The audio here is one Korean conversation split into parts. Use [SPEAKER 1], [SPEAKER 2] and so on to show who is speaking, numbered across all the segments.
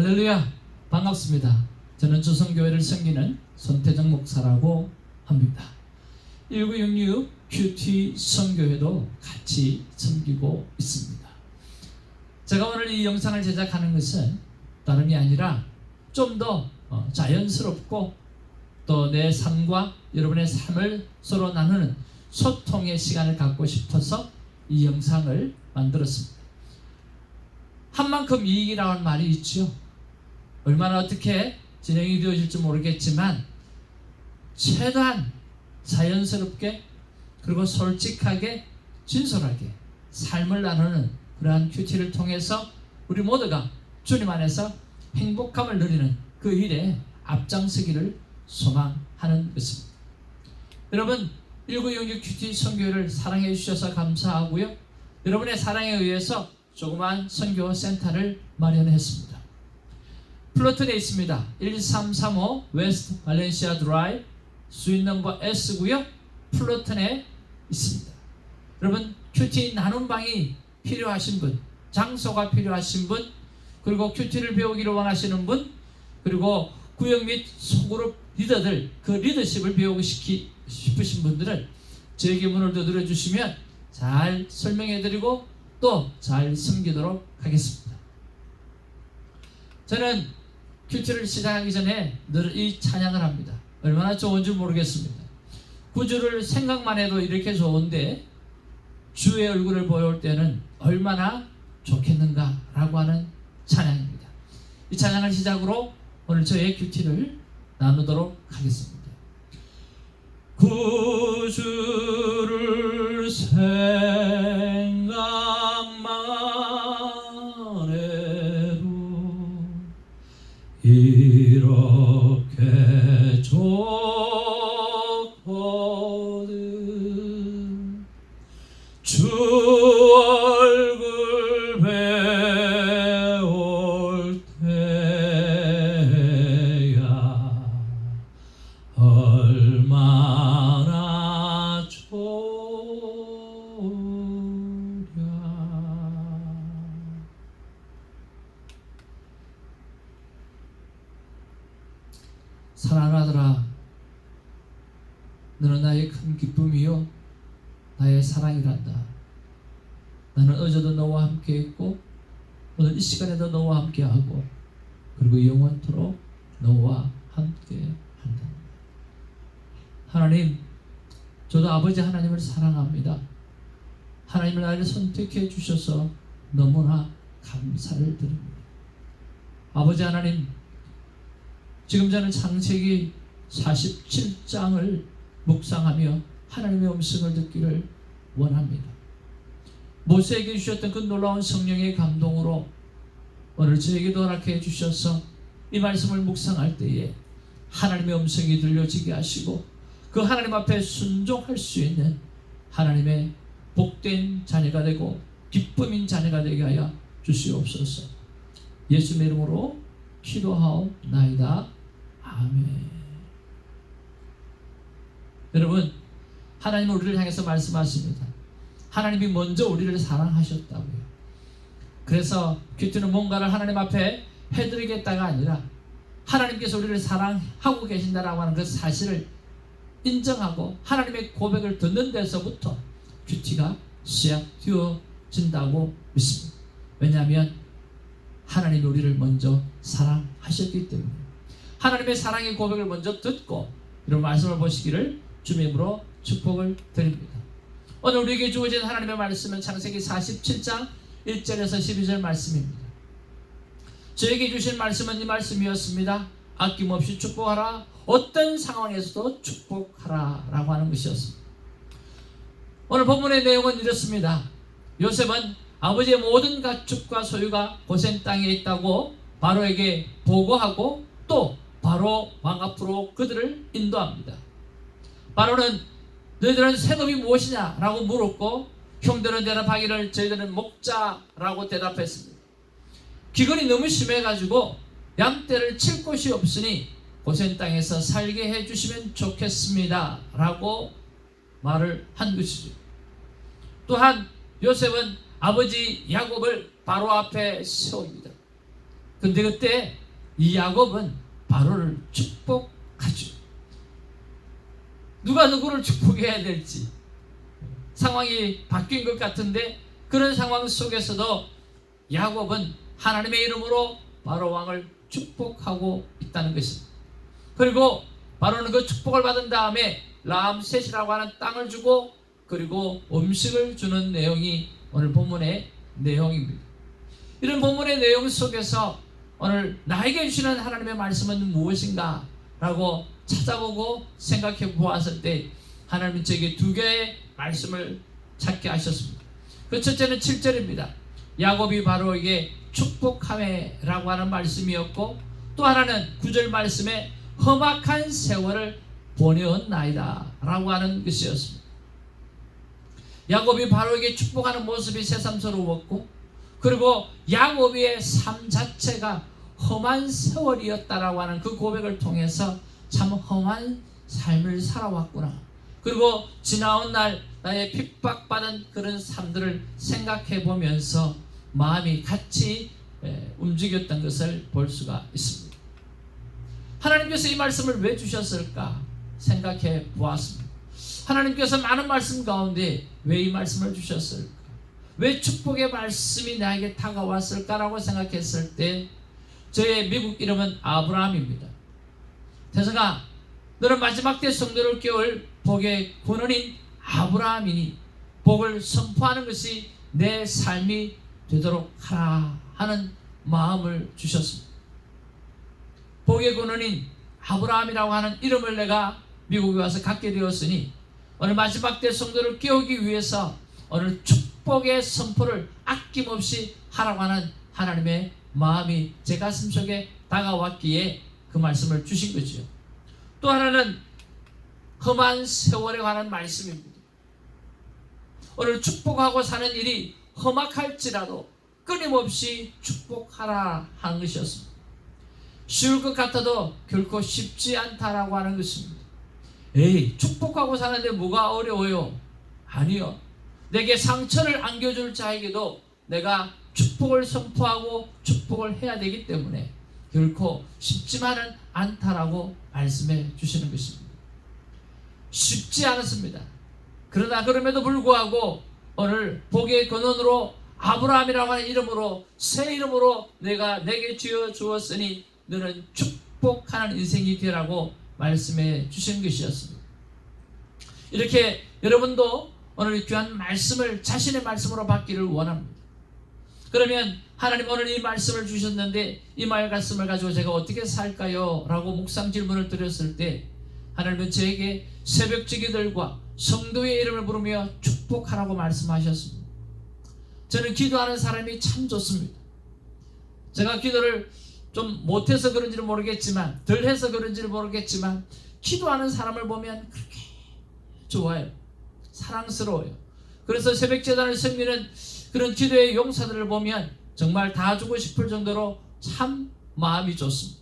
[SPEAKER 1] 할렐루야 반갑습니다. 저는 조성교회를 섬기는 손태정 목사라고 합니다. 1966 큐티 선교회도 같이 섬기고 있습니다. 제가 오늘 이 영상을 제작하는 것은 다름이 아니라 좀 더 자연스럽고 또 내 삶과 여러분의 삶을 서로 나누는 소통의 시간을 갖고 싶어서 이 영상을 만들었습니다. 한 만큼 이익이라는 말이 있죠. 얼마나 어떻게 진행이 되어질지 모르겠지만 최대한 자연스럽게 그리고 솔직하게 진솔하게 삶을 나누는 그러한 큐티를 통해서 우리 모두가 주님 안에서 행복함을 누리는 그 일에 앞장서기를 소망하는 것입니다. 여러분 1966 큐티 선교회를 사랑해 주셔서 감사하고요. 여러분의 사랑에 의해서 조그만 선교 센터를 마련했습니다. 플로튼에 있습니다. 1335 웨스트 발렌시아 드라이 수인 넘버 S고요. 플로튼에 있습니다. 여러분 큐티 나눔 방이 필요하신 분, 장소가 필요하신 분, 그리고 큐티를 배우기를 원하시는 분, 그리고 구역 및 소그룹 리더들 그 리더십을 배우고 싶기, 싶으신 분들은 저에게 문을 두드려 주시면 잘 설명해 드리고 또 잘 섬기도록 하겠습니다. 저는 큐티를 시작하기 전에 늘 이 찬양을 합니다. 얼마나 좋은지 모르겠습니다. 구주를 생각만 해도 이렇게 좋은데 주의 얼굴을 보여올 때는 얼마나 좋겠는가라고 하는 찬양입니다. 이 찬양을 시작으로 오늘 저의 큐티를 나누도록 하겠습니다. 구주를 생 얼굴 좋랴. 사랑하더라. 너는 나의 큰 기쁨이요. 나의 사랑이란다 나는 어제도 너와 함께 했고 오늘 이 시간에도 너와 함께 하고 그리고 영원토록 너와 함께 한다. 하나님 저도 아버지 하나님을 사랑합니다. 하나님을 나를 선택해 주셔서 너무나 감사를 드립니다. 아버지 하나님 지금 저는 창세기 47장을 묵상하며 하나님의 음성을 듣기를 원합니다. 모세에게 주셨던 그 놀라운 성령의 감동으로 오늘 저에게도 허락해 주셔서 이 말씀을 묵상할 때에 하나님의 음성이 들려지게 하시고 그 하나님 앞에 순종할 수 있는 하나님의 복된 자녀가 되고 기쁨인 자녀가 되게 하여 주시옵소서. 예수의 이름으로 기도하옵나이다. 아멘. 여러분, 하나님은 우리를 향해서 말씀하십니다. 하나님이 먼저 우리를 사랑하셨다고요. 그래서 큐티는 뭔가를 하나님 앞에 해드리겠다가 아니라 하나님께서 우리를 사랑하고 계신다라고 하는 그 사실을 인정하고 하나님의 고백을 듣는 데서부터 큐티가 시작되어진다고 믿습니다. 왜냐하면 하나님이 우리를 먼저 사랑하셨기 때문에 하나님의 사랑의 고백을 먼저 듣고 이런 말씀을 보시기를 주님으로 축복을 드립니다. 오늘 우리에게 주어진 하나님의 말씀은 창세기 47장 1절에서 12절 말씀입니다. 저에게 주신 말씀은 이 말씀이었습니다. 아낌없이 축복하라. 어떤 상황에서도 축복하라. 라고 하는 것이었습니다. 오늘 본문의 내용은 이렇습니다. 요셉은 아버지의 모든 가축과 소유가 고센 땅에 있다고 바로에게 보고하고 또 바로 왕 앞으로 그들을 인도합니다. 바로는 너희들은 생업이 무엇이냐? 라고 물었고 형들은 대답하기를 저희들은 목자라고 대답했습니다. 기근이 너무 심해가지고 양떼를 칠 곳이 없으니 고센 땅에서 살게 해주시면 좋겠습니다. 라고 말을 한 것이죠. 또한 요셉은 아버지 야곱을 바로 앞에 세웁니다. 근데 그때 이 야곱은 바로를 축복하죠. 누가 누구를 축복해야 될지 상황이 바뀐 것 같은데 그런 상황 속에서도 야곱은 하나님의 이름으로 바로 왕을 축복하고 있다는 것입니다. 그리고 바로는 그 축복을 받은 다음에 라암셋이라고 하는 땅을 주고 그리고 음식을 주는 내용이 오늘 본문의 내용입니다. 이런 본문의 내용 속에서 오늘 나에게 주시는 하나님의 말씀은 무엇인가? 라고 찾아보고 생각해 보았을 때 하나님은 저에게 두 개의 말씀을 찾게 하셨습니다. 그 첫째는 7절입니다. 야곱이 바로 이게 축복함에라고 하는 말씀이었고 또 하나는 9절 말씀에 험악한 세월을 보내었나이다 라고 하는 것이었습니다. 야곱이 바로에게 축복하는 모습이 새삼스러웠고 그리고 야곱의 삶 자체가 험한 세월이었다라고 하는 그 고백을 통해서 참 험한 삶을 살아왔구나. 그리고 지나온 날 나의 핍박받은 그런 삶들을 생각해 보면서 마음이 같이 움직였던 것을 볼 수가 있습니다. 하나님께서 이 말씀을 왜 주셨을까 생각해 보았습니다. 하나님께서 많은 말씀 가운데 왜 이 말씀을 주셨을까? 왜 축복의 말씀이 나에게 다가왔을까라고 생각했을 때 저의 미국 이름은 아브라함입니다. 대사가 너는 마지막 때 성도를 깨울 복의 권원인 아브라함이니 복을 선포하는 것이 내 삶이 되도록 하라 하는 마음을 주셨습니다. 복의 권원인 아브라함이라고 하는 이름을 내가 미국에 와서 갖게 되었으니 오늘 마지막 때 성도를 깨우기 위해서 오늘 축복의 선포를 아낌없이 하라고 하는 하나님의 마음이 제 가슴 속에 다가왔기에 그 말씀을 주신 거죠. 또 하나는 험한 세월에 관한 말씀입니다. 오늘 축복하고 사는 일이 험악할지라도 끊임없이 축복하라 하는 것이었습니다. 쉬울 것 같아도 결코 쉽지 않다라고 하는 것입니다. 에이, 축복하고 사는데 뭐가 어려워요? 아니요. 내게 상처를 안겨줄 자에게도 내가 축복을 선포하고 축복을 해야 되기 때문에 결코 쉽지만은 않다라고 말씀해 주시는 것입니다. 쉽지 않았습니다. 그러나 그럼에도 불구하고 오늘 복의 근원으로 아브라함이라고 하는 이름으로 새 이름으로 내가 내게 지어 주었으니 너는 축복하는 인생이 되라고 말씀해 주신 것이었습니다. 이렇게 여러분도 오늘 귀한 말씀을 자신의 말씀으로 받기를 원합니다. 그러면 하나님 오늘 이 말씀을 주셨는데 이 말씀을 가지고 제가 어떻게 살까요? 라고 묵상 질문을 드렸을 때 하나님은 저에게 새벽지기들과 성도의 이름을 부르며 축복하라고 말씀하셨습니다. 저는 기도하는 사람이 참 좋습니다. 제가 기도를 좀 못해서 그런지는 모르겠지만 덜 해서 그런지는 모르겠지만 기도하는 사람을 보면 그렇게 좋아요. 사랑스러워요. 그래서 새벽 재단을 섬기는 그런 기도의 용사들을 보면 정말 다 주고 싶을 정도로 참 마음이 좋습니다.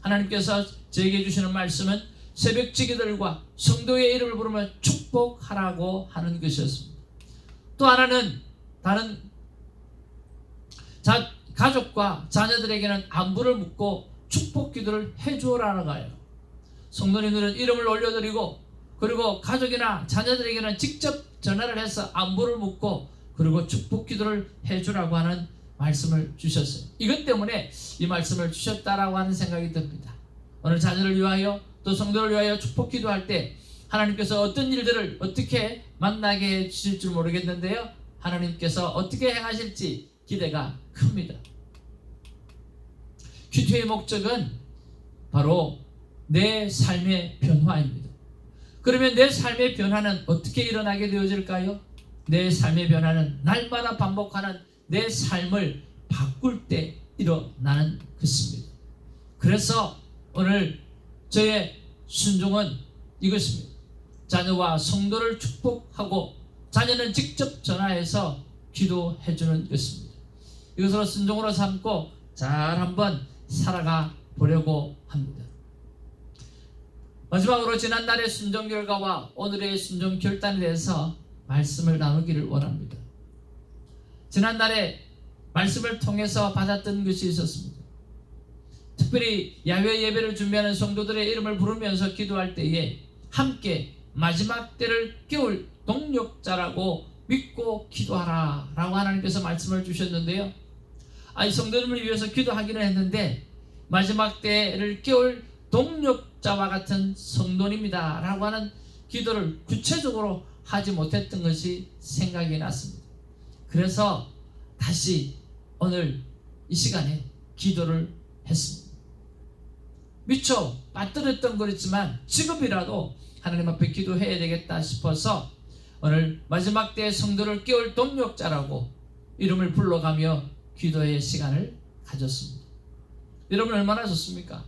[SPEAKER 1] 하나님께서 저에게 주시는 말씀은 새벽지기들과 성도의 이름을 부르며 축복하라고 하는 것이었습니다. 또 하나는 다른 자, 가족과 자녀들에게는 안부를 묻고 축복 기도를 해주라는 거예요. 성도님들은 이름을 올려드리고 그리고 가족이나 자녀들에게는 직접 전화를 해서 안부를 묻고 그리고 축복 기도를 해주라고 하는 말씀을 주셨어요. 이것 때문에 이 말씀을 주셨다라고 하는 생각이 듭니다. 오늘 자녀를 위하여 또 성도를 위하여 축복 기도할 때 하나님께서 어떤 일들을 어떻게 만나게 해 주실 줄 모르겠는데요. 하나님께서 어떻게 행하실지 기대가 큽니다. 큐티의 목적은 바로 내 삶의 변화입니다. 그러면 내 삶의 변화는 어떻게 일어나게 되어질까요? 내 삶의 변화는 날마다 반복하는 내 삶을 바꿀 때 일어나는 것입니다. 그래서 오늘 저의 순종은 이것입니다. 자녀와 성도를 축복하고 자녀는 직접 전화해서 기도해 주는 것입니다. 이것으로 순종으로 삼고 잘 한번 살아가 보려고 합니다. 마지막으로 지난날의 순종 결과와 오늘의 순종 결단에 대해서 말씀을 나누기를 원합니다. 지난날에 말씀을 통해서 받았던 것이 있었습니다. 특별히 야외 예배를 준비하는 성도들의 이름을 부르면서 기도할 때에 함께 마지막 때를 깨울 동력자라고 믿고 기도하라 라고 하나님께서 말씀을 주셨는데요. 아이 성도님을 위해서 기도하기는 했는데 마지막 때를 깨울 동력자와 같은 성도입니다 라고 하는 기도를 구체적으로 하지 못했던 것이 생각이 났습니다. 그래서 다시 오늘 이 시간에 기도를 했습니다. 미처 빠뜨렸던 거였지만 지금이라도 하나님 앞에 기도해야 되겠다 싶어서 오늘 마지막 때 성도를 깨울 동력자라고 이름을 불러가며 기도의 시간을 가졌습니다. 여러분 얼마나 좋습니까?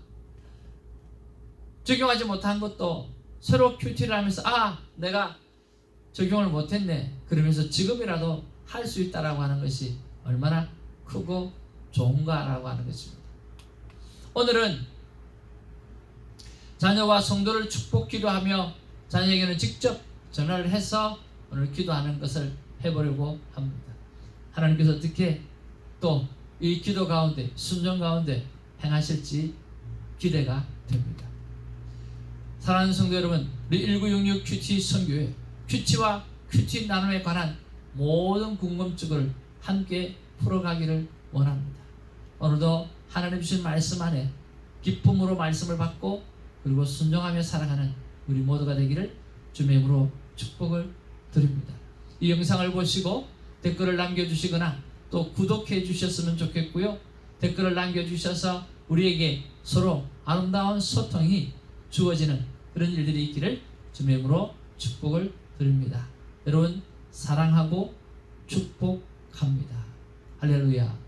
[SPEAKER 1] 적용하지 못한 것도 서로 큐티를 하면서 아 내가 적용을 못했네 그러면서 지금이라도 할 수 있다라고 하는 것이 얼마나 크고 좋은가라고 하는 것입니다. 오늘은 자녀와 성도를 축복 기도하며 자녀에게는 직접 전화를 해서 오늘 기도하는 것을 해보려고 합니다. 하나님께서 어떻게 또 이 기도 가운데 순종 가운데 행하실지 기대가 됩니다. 사랑하는 성도 여러분, 우리 1966 큐티 선교회 큐티와 큐티 나눔에 관한 모든 궁금증을 함께 풀어가기를 원합니다. 오늘도 하나님 주신 말씀 안에 기쁨으로 말씀을 받고 그리고 순종하며 살아가는 우리 모두가 되기를 주의 이름으로 축복을 드립니다. 이 영상을 보시고 댓글을 남겨주시거나 또 구독해 주셨으면 좋겠고요. 댓글을 남겨주셔서 우리에게 서로 아름다운 소통이 주어지는 그런 일들이 있기를 주의 이름으로 축복을 드립니다. 여러분 사랑하고 축복합니다. 할렐루야.